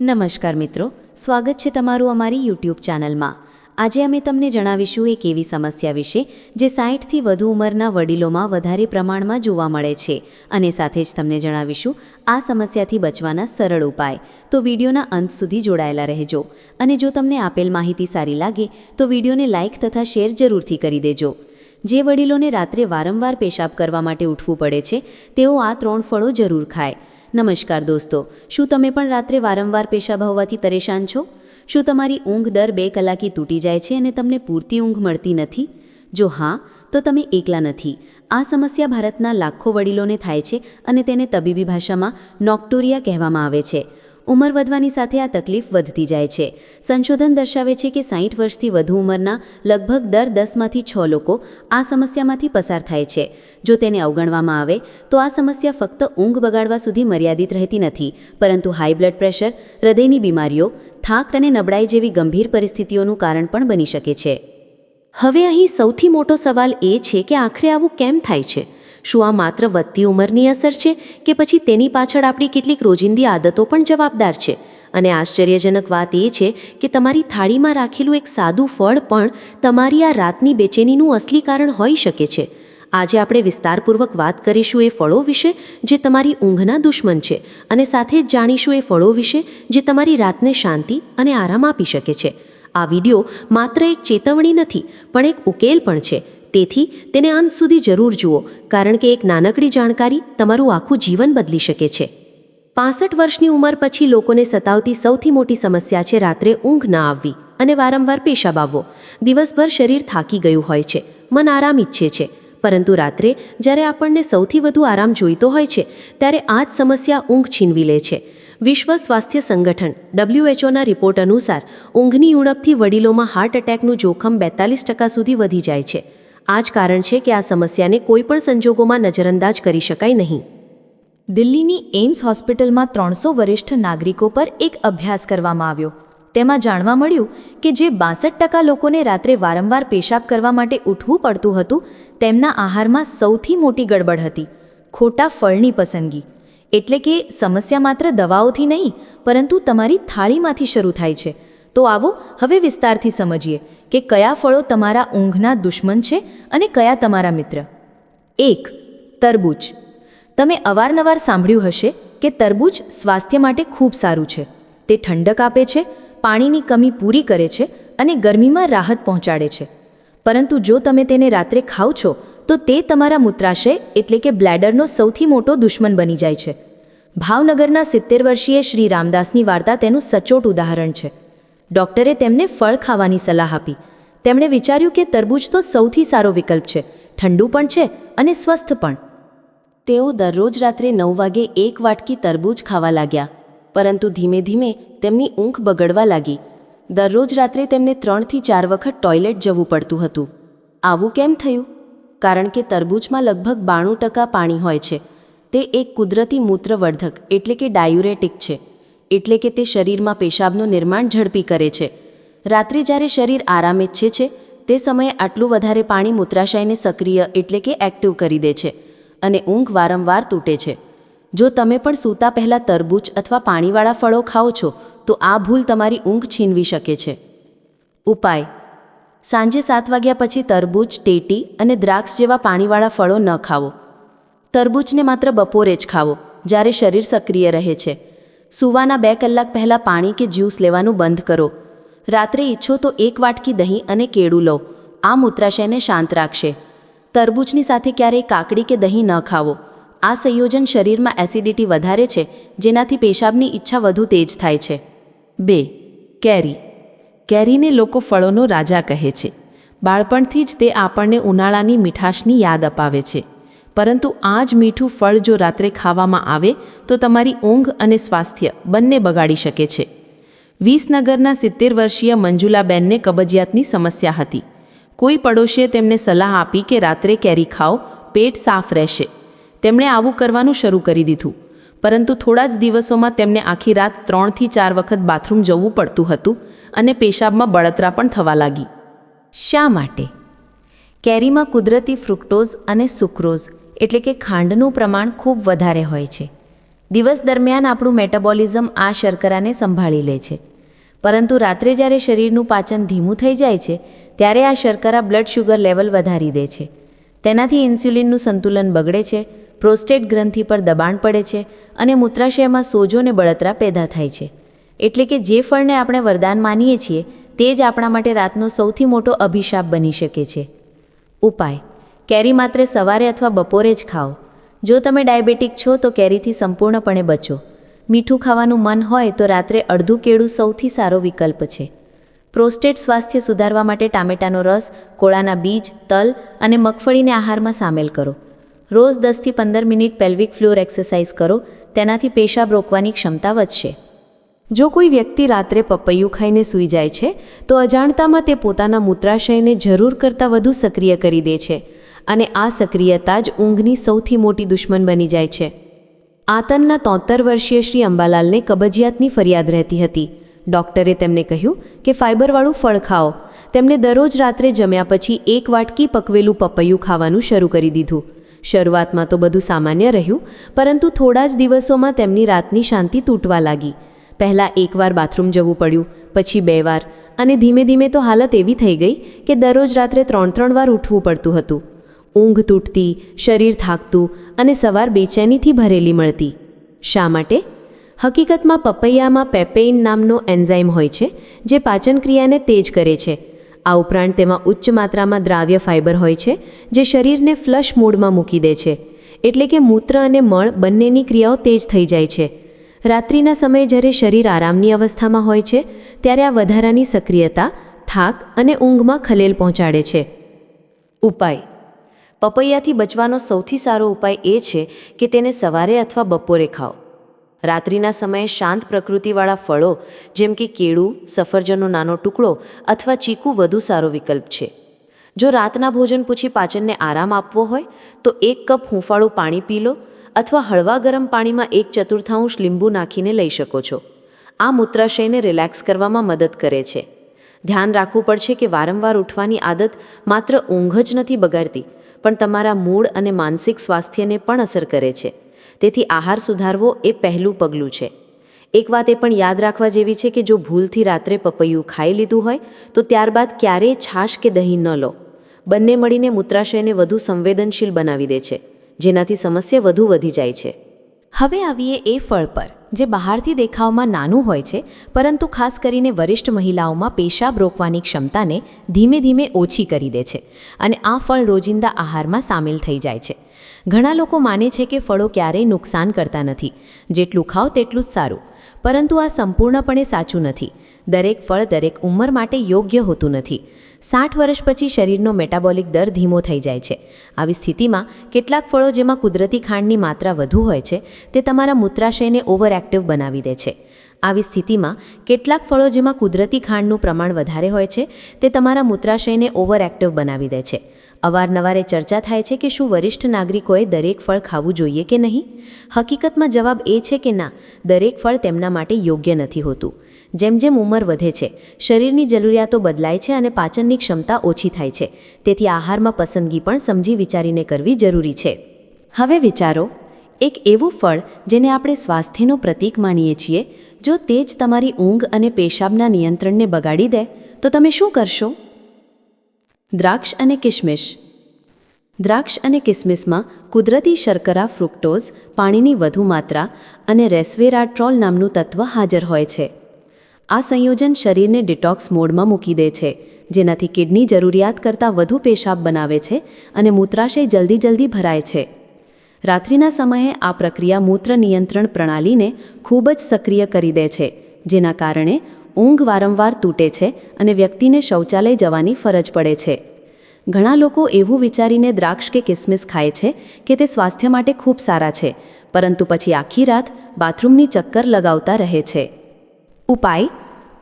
નમસ્કાર મિત્રો, સ્વાગત છે તમારું અમારી યુટ્યુબ ચેનલમાં. આજે અમે તમને જણાવીશું એક એવી સમસ્યા વિશે, જે સાઠથી વધુ ઉંમરના વડીલોમાં વધારે પ્રમાણમાં જોવા મળે છે. અને સાથે જ તમને જણાવીશું, આ સમસ્યાથી બચવાના સરળ ઉપાય. તો વિડીયોના અંત સુધી જોડાયેલા રહેજો. અને જો તમને આપેલ માહિતી સારી લાગે, તો વિડીયોને લાઇક તથા શેર જરૂરથી કરી દેજો. જે વડીલોને રાત્રે વારંવાર પેશાબ કરવા માટે ઉઠવું પડે છે, તેઓ આ ત્રણ ફળો જરૂર ખાય. નમસ્કાર દોસ્તો, શું તમે પણ રાત્રે વારંવાર પેશાબ હોવાથી પરેશાન છો? શું તમારી ઊંઘ દર બે કલાકી તૂટી જાય છે અને તમને પૂરતી ઊંઘ મળતી નથી? જો હા, તો તમે એકલા નથી. આ સમસ્યા ભારતના લાખો વડીલોને થાય છે અને તેને તબીબી ભાષામાં નોક્ટોરિયા કહેવામાં આવે છે. ઉંમર વધવાની સાથે આ તકલીફ વધતી જાય છે. સંશોધન દર્શાવે છે કે સાઠ વર્ષથી વધુ ઉંમરના લગભગ દર દસમાંથી છ લોકો આ સમસ્યામાંથી પસાર થાય છે. જો તેને અવગણવામાં આવે, તો આ સમસ્યા ફક્ત ઊંઘ બગાડવા સુધી મર્યાદિત રહેતી નથી, પરંતુ હાઈ બ્લડ પ્રેશર, હૃદયની બીમારીઓ, થાક અને નબળાઈ જેવી ગંભીર પરિસ્થિતિઓનું કારણ પણ બની શકે છે. હવે અહીં સૌથી મોટો સવાલ એ છે કે આખરે આવું કેમ થાય છે? શું આ માત્ર વધતી ઉંમરની અસર છે કે પછી તેની પાછળ આપણી કેટલીક રોજિંદી આદતો પણ જવાબદાર છે? અને આશ્ચર્યજનક વાત એ છે કે તમારી થાળીમાં રાખેલું એક સાદું ફળ પણ તમારી આ રાતની બેચેનીનું અસલી કારણ હોઈ શકે છે. આજે આપણે વિસ્તારપૂર્વક વાત કરીશું એ ફળો વિશે, જે તમારી ઊંઘના દુશ્મન છે, અને સાથે જ જાણીશું એ ફળો વિશે, જે તમારી રાતને શાંતિ અને આરામ આપી શકે છે. આ વિડિયો માત્ર એક ચેતવણી નથી, પણ એક ઉકેલ પણ છે. તેથી તેને અંત સુધી જરૂર જુઓ, કારણ કે એક નાનકડી જાણકારી તમારું આખું જીવન બદલી શકે છે. પાસઠ વર્ષની ઉંમર પછી લોકોને સતાવતી સૌથી મોટી સમસ્યા છે રાત્રે ઊંઘ ન આવવી અને વારંવાર પેશાબ આવવો. દિવસભર શરીર થાકી ગયું હોય છે, મન આરામ ઈચ્છે છે, પરંતુ રાત્રે જ્યારે આપણને સૌથી વધુ આરામ જોઈતો હોય છે, ત્યારે આ જ સમસ્યા ઊંઘ છીનવી લે છે. વિશ્વ સ્વાસ્થ્ય સંગઠન ડબ્લ્યુએચઓના રિપોર્ટ અનુસાર ઊંઘની ઉણપથી વડીલોમાં હાર્ટ એટેકનું જોખમ બેતાલીસ ટકા સુધી વધી જાય છે. આ જ કારણ છે કે આ સમસ્યાને કોઈપણ સંજોગોમાં નજરઅંદાજ કરી શકાય નહીં. દિલ્હીની એમ્સ હોસ્પિટલમાં ત્રણસો વરિષ્ઠ નાગરિકો પર એક અભ્યાસ કરવામાં આવ્યો. તેમાં જાણવા મળ્યું કે જે બાસઠ ટકા લોકોને રાત્રે વારંવાર પેશાબ કરવા માટે ઉઠવું પડતું હતું, તેમના આહારમાં સૌથી મોટી ગડબડ હતી, ખોટા ફળની પસંદગી. એટલે કે સમસ્યા માત્ર દવાઓથી નહીં, પરંતુ તમારી થાળીમાંથી શરૂ થાય છે. તો આવો હવે વિસ્તારથી સમજીએ કે કયા ફળો તમારા ઊંઘના દુશ્મન છે અને કયા તમારા મિત્ર. એક, તરબૂચ. તમે અવારનવાર સાંભળ્યું હશે કે તરબૂચ સ્વાસ્થ્ય માટે ખૂબ સારું છે. તે ઠંડક આપે છે, પાણીની કમી પૂરી કરે છે અને ગરમીમાં રાહત પહોંચાડે છે. પરંતુ જો તમે તેને રાત્રે ખાઓ છો, તો તે તમારા મૂત્રાશય એટલે કે બ્લેડરનો સૌથી મોટો દુશ્મન બની જાય છે. ભાવનગરના સિત્તેર વર્ષીય શ્રી રામદાસની વાર્તા તેનું સચોટ ઉદાહરણ છે. ડૉક્ટરે તેમને ફળ ખાવાની સલાહ આપી. તેમણે વિચાર્યું કે તરબૂચ તો સૌથી સારો વિકલ્પ છે. ઠંડુ પણ છે અને સ્વસ્થ પણ. તેઓ દરરોજ રાત્રે નવ વાગે એક વાટકી તરબૂચ ખાવા લાગ્યા. પરંતુ ધીમે ધીમે તેમની ઊંઘ બગડવા લાગી. દરરોજ રાત્રે તેમને ત્રણથી ચાર વખત ટોયલેટ જવું પડતું હતું. આવું કેમ થયું? કારણ કે તરબૂચમાં લગભગ બાણું ટકા પાણી હોય છે. તે એક કુદરતી મૂત્રવર્ધક એટલે કે ડાયુરેટિક છે. એટલે કે તે શરીરમાં પેશાબનું નિર્માણ ઝડપી કરે છે. રાત્રે જ્યારે શરીર આરામ ઈચ્છે છે તે સમયે આટલું વધારે પાણી મૂત્રાશયને સક્રિય એટલે કે એક્ટિવ કરી દે છે અને ઊંઘ વારંવાર તૂટે છે. જો તમે પણ સૂતા પહેલાં તરબૂચ અથવા પાણીવાળા ફળો ખાઓ છો, તો આ ભૂલ તમારી ઊંઘ છીનવી શકે છે. ઉપાય. સાંજે સાત વાગ્યા પછી તરબૂચ, ટેટી અને દ્રાક્ષ જેવા પાણીવાળા ફળો ન ખાવો. તરબૂચને માત્ર બપોરે જ ખાવો, જ્યારે શરીર સક્રિય રહે છે. સૂવાના બે કલાક પહેલાં પાણી કે જ્યુસ લેવાનું બંધ કરો. રાત્રે ઈચ્છો તો એક વાટકી દહીં અને કેળું લો. આ મૂત્રાશયને શાંત રાખશે. તરબૂચની સાથે ક્યારેય કાકડી કે દહીં ન ખાવો. આ સંયોજન શરીરમાં એસિડિટી વધારે છે, જેનાથી પેશાબની ઈચ્છા વધુ તેજ થાય છે. બે, કેરી. કેરીને લોકો ફળોનો રાજા કહે છે. બાળપણથી જ તે આપણને ઉનાળાની મીઠાશની યાદ અપાવે છે. પરંતુ આ જ મીઠું ફળ જો રાત્રે ખાવામાં આવે, તો તમારી ઊંઘ અને સ્વાસ્થ્ય બંને બગાડી શકે છે. વિસનગરના સિત્તેર વર્ષીય મંજુલાબેનને કબજિયાતની સમસ્યા હતી. કોઈ પડોશીએ તેમને સલાહ આપી કે રાત્રે કેરી ખાઓ, પેટ સાફ રહેશે. તેમણે આવું કરવાનું શરૂ કરી દીધું. પરંતુ થોડા જ દિવસોમાં તેમને આખી રાત ત્રણથી ચાર વખત બાથરૂમ જવું પડતું હતું અને પેશાબમાં બળતરા પણ થવા લાગી. શા માટે? કેરીમાં કુદરતી ફ્રુક્ટોઝ અને સુક્રોઝ એટલે કે ખાંડનું પ્રમાણ ખૂબ વધારે હોય છે. દિવસ દરમિયાન આપણું મેટાબોલિઝમ આ શર્કરાને સંભાળી લે છે. પરંતુ રાત્રે જ્યારે શરીરનું પાચન ધીમું થઈ જાય છે, ત્યારે આ શર્કરા બ્લડ શુગર લેવલ વધારી દે છે. તેનાથી ઇન્સ્યુલિનનું સંતુલન બગડે છે, પ્રોસ્ટેટ ગ્રંથિ પર દબાણ પડે છે અને મૂત્રાશયમાં સોજો ને બળતરા પેદા થાય છે. એટલે કે જે ફળને આપણે વરદાન માનીએ છીએ, તે જ આપણા માટે રાતનો સૌથી મોટો અભિશાપ બની શકે છે. ઉપાય. કેરી માત્ર સવારે અથવા બપોરે જ ખાઓ. જો તમે ડાયાબિટીક છો, તો કેરીથી સંપૂર્ણપણે બચો. મીઠું ખાવાનું મન હોય, તો રાત્રે અડધું કેળું સૌથી સારો વિકલ્પ છે. પ્રોસ્ટેટ સ્વાસ્થ્ય સુધારવા માટે ટામેટાનો રસ, કોળાના બીજ, તલ અને મગફળીને આહારમાં સામેલ કરો. રોજ દસથી પંદર મિનિટ પેલ્વિક ફ્લોર એક્સરસાઇઝ કરો. તેનાથી પેશાબ રોકવાની ક્ષમતા વધશે. જો કોઈ વ્યક્તિ રાત્રે પપૈયું ખાઈને સૂઈ જાય છે, તો અજાણતામાં તે પોતાના મૂત્રાશયને જરૂર કરતાં વધુ સક્રિય કરી દે છે. અને આ સક્રિયતા જ ઊંઘની સૌથી મોટી દુશ્મન બની જાય છે. આતનના તોતેર વર્ષીય શ્રી અંબાલાલને કબજિયાતની ફરિયાદ રહેતી હતી. ડૉક્ટરે તેમને કહ્યું કે ફાઇબરવાળું ફળ ખાઓ. તેમણે દરરોજ રાત્રે જમ્યા પછી એક વાટકી પકવેલું પપૈયું ખાવાનું શરૂ કરી દીધું. શરૂઆતમાં તો બધું સામાન્ય રહ્યું, પરંતુ થોડા જ દિવસોમાં તેમની રાતની શાંતિ તૂટવા લાગી. પહેલાં એકવાર બાથરૂમ જવું પડ્યું, પછી બે વાર, અને ધીમે ધીમે તો હાલત એવી થઈ ગઈ કે દરરોજ રાત્રે ત્રણ ત્રણ વાર ઉઠવું પડતું હતું. ઊંઘ તૂટતી, શરીર થાકતું અને સવાર બેચેનીથી ભરેલી મળતી. શા માટે? હકીકતમાં પપૈયામાં પેપેઇન નામનો એન્ઝાઇમ હોય છે, જે પાચન ક્રિયાને તેજ કરે છે. આ ઉપરાંત તેમાં ઉચ્ચ માત્રામાં દ્રાવ્ય ફાઇબર હોય છે, જે શરીરને ફ્લશ મૂડમાં મૂકી દે છે. એટલે કે મૂત્ર અને મળ બંનેની ક્રિયાઓ તેજ થઈ જાય છે. રાત્રિના સમયે જ્યારે શરીર આરામની અવસ્થામાં હોય છે, ત્યારે આ વધારાની સક્રિયતા, થાક અને ઊંઘમાં ખલેલ પહોંચાડે છે. ઉપાય. પપૈયાથી બચવાનો સૌથી સારો ઉપાય એ છે કે તેને સવારે અથવા બપોરે ખાઓ. રાત્રિના સમયે શાંત પ્રકૃતિવાળા ફળો, જેમ કે કેળું, સફરજનનો નાનો ટુકડો અથવા ચીકુ વધુ સારો વિકલ્પ છે. જો રાતના ભોજન પછી પાચનને આરામ આપવો હોય, તો એક કપ હૂંફાળું પાણી પી લો અથવા હળવા ગરમ પાણીમાં એક ચતુર્થાંશ લીંબુ નાખીને લઈ શકો છો. આ મૂત્રાશયને રિલેક્સ કરવામાં મદદ કરે છે. ધ્યાન રાખવું પડશે કે વારંવાર ઉઠવાની આદત માત્ર ઊંઘ જ નથી બગાડતી પણ તમારા મૂળ અને માનસિક સ્વાસ્થ્યને પણ અસર કરે છે. તેથી આહાર સુધારવો એ પહેલું પગલું છે. એક વાત એ પણ યાદ રાખવા જેવી છે કે જો ભૂલથી રાત્રે પપૈયું ખાઈ લીધું હોય, તો ત્યારબાદ ક્યારેય છાશ કે દહીં ન લો. બંને મળીને મૂત્રાશયને વધુ સંવેદનશીલ બનાવી દે છે, જેનાથી સમસ્યા વધુ વધી જાય છે. હવે આવીએ એ ફળ પર, જે બહારથી દેખાવમાં નાનું હોય છે, પરંતુ ખાસ કરીને વરિષ્ઠ મહિલાઓમાં પેશાબ રોકવાની ક્ષમતાને ધીમે ધીમે ઓછી કરી દે છે અને આ ફળ રોજિંદા આહારમાં સામેલ થઈ જાય છે. ઘણા લોકો માને છે કે ફળો ક્યારેય નુકસાન કરતા નથી, જેટલું ખાઓ તેટલું જ સારું, પરંતુ આ સંપૂર્ણપણે સાચું નથી. દરેક ફળ દરેક ઉંમર માટે યોગ્ય હોતું નથી. સાઠ વર્ષ પછી શરીરનો મેટાબોલિક દર ધીમો થઈ જાય છે. આવી સ્થિતિમાં કેટલાક ફળો જેમાં કુદરતી ખાંડની માત્રા વધુ હોય છે, તે તમારા મૂત્રાશયને ઓવર એક્ટિવ બનાવી દે છે. આવી સ્થિતિમાં કેટલાક ફળો જેમાં કુદરતી ખાંડનું પ્રમાણ વધારે હોય છે, તે તમારા મૂત્રાશયને ઓવર એક્ટિવ બનાવી દે છે. અવારનવારે ચર્ચા થાય છે કે શું વરિષ્ઠ નાગરિકોએ દરેક ફળ ખાવું જોઈએ કે નહીં? હકીકતમાં જવાબ એ છે કે ના, દરેક ફળ તેમના માટે યોગ્ય નથી હોતું. જેમ જેમ ઉંમર વધે છે, શરીરની જરૂરિયાતો બદલાય છે અને પાચનની ક્ષમતા ઓછી થાય છે. તેથી આહારમાં પસંદગી પણ સમજી વિચારીને કરવી જરૂરી છે. હવે વિચારો, એક એવું ફળ જેને આપણે સ્વાસ્થ્યનું પ્રતીક માનીએ છીએ, જો તે જ તમારી ઊંઘ અને પેશાબના નિયંત્રણને બગાડી દે, તો તમે શું કરશો? દ્રાક્ષ અને કિશમિશ દ્રાક્ષ અને કિસમિસમાં કુદરતી શર્કરા, ફ્રુક્ટોઝ, પાણીની વધુ માત્રા અને રેસ્વેરાટ્રોલ નામનું તત્વ હાજર હોય છે. આ સંયોજન શરીરને ડિટોક્સ મોડમાં મૂકી દે છે, જેનાથી કિડની જરૂરિયાત કરતાં વધુ પેશાબ બનાવે છે અને મૂત્રાશય જલ્દી જલ્દી ભરાય છે. રાત્રિના સમયે આ પ્રક્રિયા મૂત્ર નિયંત્રણ પ્રણાલીને ખૂબ જ સક્રિય કરી દે છે, જેના કારણે ઊંઘ વારંવાર તૂટે છે અને વ્યક્તિને શૌચાલય જવાની ફરજ પડે છે. ઘણા લોકો એવું વિચારીને દ્રાક્ષ કે કિસમિસ ખાય છે કે તે સ્વાસ્થ્ય માટે ખૂબ સારા છે, પરંતુ પછી આખી રાત બાથરૂમની ચક્કર લગાવતા રહે છે. ઉપાય?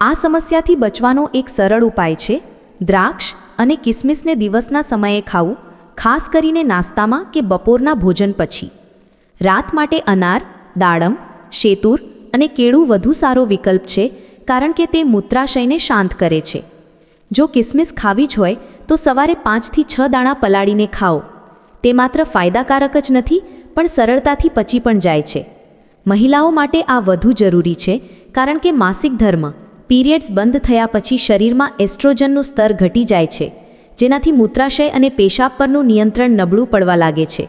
આ સમસ્યાથી બચવાનો એક સરળ ઉપાય છે. દ્રાક્ષ અને કિસમિસને દિવસના સમયે ખાવું, ખાસ કરીને નાસ્તામાં કે બપોરના ભોજન પછી. રાત માટે અનાર, દાડમ, શેતુર અને કેળું વધુ સારો વિકલ્પ છે, કારણ કે તે મૂત્રાશયને શાંત કરે છે. જો કિસમિસ ખાવી જ હોય, તો સવારે પાંચથી છ દાણા પલાળીને ખાઓ. તે માત્ર ફાયદાકારક જ નથી, પણ સરળતાથી પચી પણ જાય છે. મહિલાઓ માટે આ વધુ જરૂરી છે કારણ કે માસિક ધર્મ પીરિયડ્સ બંધ થયા પછી શરીરમાં એસ્ટ્રોજનનું સ્તર ઘટી જાય છે, જેનાથી મૂત્રાશય અને પેશાબ પરનું નિયંત્રણ નબળું પડવા લાગે છે.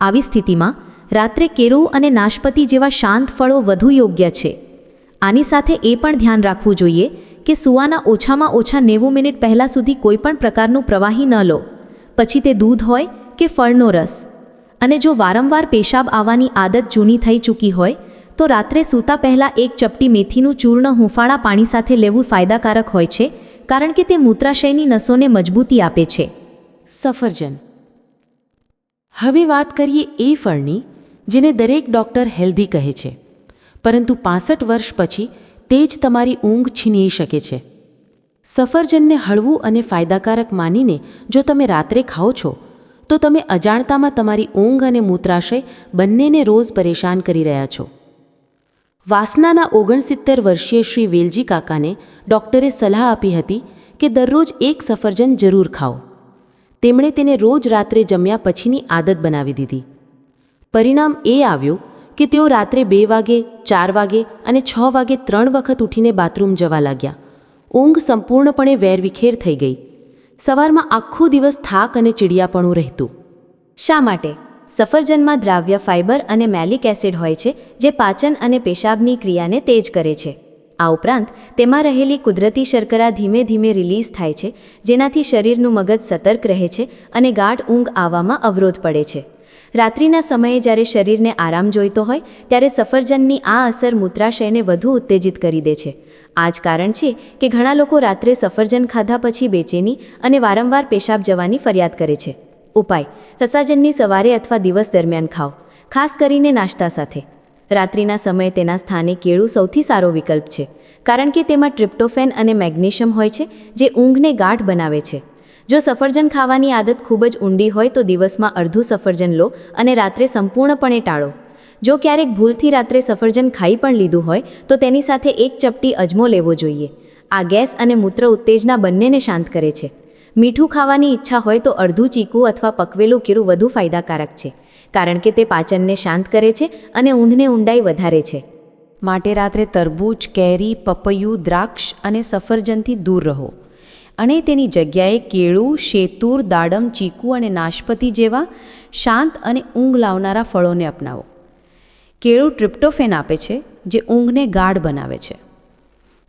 આવી સ્થિતિમાં રાત્રે કેળું અને નાશપતિ જેવા શાંત ફળો વધુ યોગ્ય છે. આની સાથે એ પણ ધ્યાન રાખવું જોઈએ કે સુવાના ઓછામાં ઓછા નેવું મિનિટ પહેલાં સુધી કોઈપણ પ્રકારનું પ્રવાહી ન લો. પછી તે દૂધ હોય કે ફળનો રસ. અને જો વારંવાર પેશાબ આવવાની આદત જૂની થઈ ચૂકી હોય તો રાત્રે સૂતા પહેલાં એક ચપટી મેથીનું ચૂર્ણ હુંફાળા પાણી સાથે લેવું ફાયદાકારક હોય છે, કારણ કે તે મૂત્રાશયની નસોને મજબૂતી આપે છે. સફરજન. હવે વાત કરીએ એ ફળની, જેને દરેક ડૉક્ટર હેલ્ધી કહે છે. પરંતુ પાસઠ વર્ષ પછી તે જ તમારી ઊંઘ છીનવી શકે છે. સફરજનને હળવું અને ફાયદાકારક માનીને જો તમે રાત્રે ખાઓ છો, તો તમે અજાણતામાં તમારી ઊંઘ અને મૂત્રાશય બંનેને રોજ પરેશાન કરી રહ્યા છો. વાસનાના ઓગણસિત્તેર વર્ષીય શ્રી વેલજી કાકાને ડૉક્ટરે સલાહ આપી હતી કે દરરોજ એક સફરજન જરૂર ખાઓ. તેમણે તેને રોજ રાત્રે જમ્યા પછીની આદત બનાવી દીધી. પરિણામ એ આવ્યું કે તેઓ રાત્રે બે વાગે, ચાર વાગે અને છ વાગે ત્રણ વખત ઉઠીને બાથરૂમ જવા લાગ્યા. ઊંઘ સંપૂર્ણપણે વેરવિખેર થઈ ગઈ. સવારમાં આખો દિવસ થાક અને ચીડિયાપણું રહેતું. શા માટે? સફરજનમાં દ્રાવ્ય, ફાઇબર અને મેલિક એસિડ હોય છે, જે પાચન અને પેશાબની ક્રિયાને તેજ કરે છે. આ ઉપરાંત, તેમાં રહેલી કુદરતી શર્કરા ધીમે ધીમે રિલીઝ થાય છે, જેનાથી શરીરનું મગજ સતર્ક રહે છે અને ગાઢ ઊંઘ આવવામાં અવરોધ પડે છે. રાત્રિના સમયે જ્યારે શરીરને આરામ જોઈતો હોય, ત્યારે સફરજનની આ અસર મૂત્રાશયને વધુ ઉત્તેજિત કરી દે છે. આ જ કારણ છે કે ઘણા લોકો રાત્રે સફરજન ખાધા પછી બેચેની અને વારંવાર પેશાબ જવાની ફરિયાદ કરે છે. ઉપાય. સસાજનની સવારે અથવા દિવસ દરમિયાન ખાઓ. ખાસ કરીને નાસ્તા સાથે. રાત્રિના સમયે તેના સ્થાને કેળું સૌથી સારો વિકલ્પ છે. કારણ કે તેમાં ટ્રિપ્ટોફેન અને મેગ્નેશિયમ હોય છે, જે ઊંઘને ગાઢ બનાવે છે. જો સફરજન ખાવાની આદત ખૂબ જ ઊંડી હોય તો દિવસમાં અડધું સફરજન લો અને રાત્રે સંપૂર્ણપણે ટાળો. જો ક્યારેક ભૂલથી રાત્રે સફરજન ખાઈ પણ લીધું હોય, તો તેની સાથે એક ચપટી અજમો લેવો જોઈએ. આ ગેસ અને મૂત્ર ઉત્તેજના બંનેને શાંત કરે છે. મીઠું ખાવાની ઈચ્છા હોય તો અડધું ચીકું અથવા પકવેલું કેળું વધુ ફાયદાકારક છે, કારણ કે તે પાચનને શાંત કરે છે અને ઊંઘને ઊંડાઈ વધારે છે. માટે રાત્રે તરબૂચ, કેરી, પપૈયું, દ્રાક્ષ અને સફરજનથી દૂર રહો. અને તેની જગ્યાએ કેળું, શેતુર, દાડમ, ચીકુ અને નાશપતિ જેવા શાંત અને ઊંઘ લાવનારા ફળોને અપનાવો. કેળું ટ્રિપ્ટોફેન આપે છે, જે ઊંઘને ગાઢ બનાવે છે.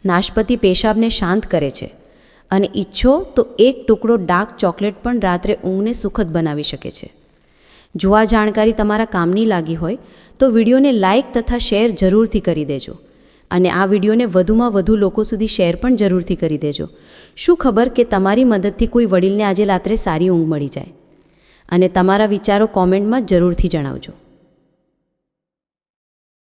નાશપતિ પેશાબને શાંત કરે છે. અને ઈચ્છો તો એક ટુકડો ડાર્ક ચોકલેટ પણ રાત્રે ઊંઘને સુખદ બનાવી શકે છે. જો આ જાણકારી તમારા કામની લાગી હોય તો વિડીયોને લાઇક તથા શેર જરૂરથી કરી દેજો. અને આ વિડીયોને વધુમાં વધુ લોકો સુધી શેર પણ જરૂરથી કરી દેજો. શું ખબર કે તમારી મદદથી કોઈ વડીલને આજે રાત્રે સારી ઊંઘ મળી જાય? અને તમારા વિચારો કોમેન્ટમાં જરૂરથી જણાવજો.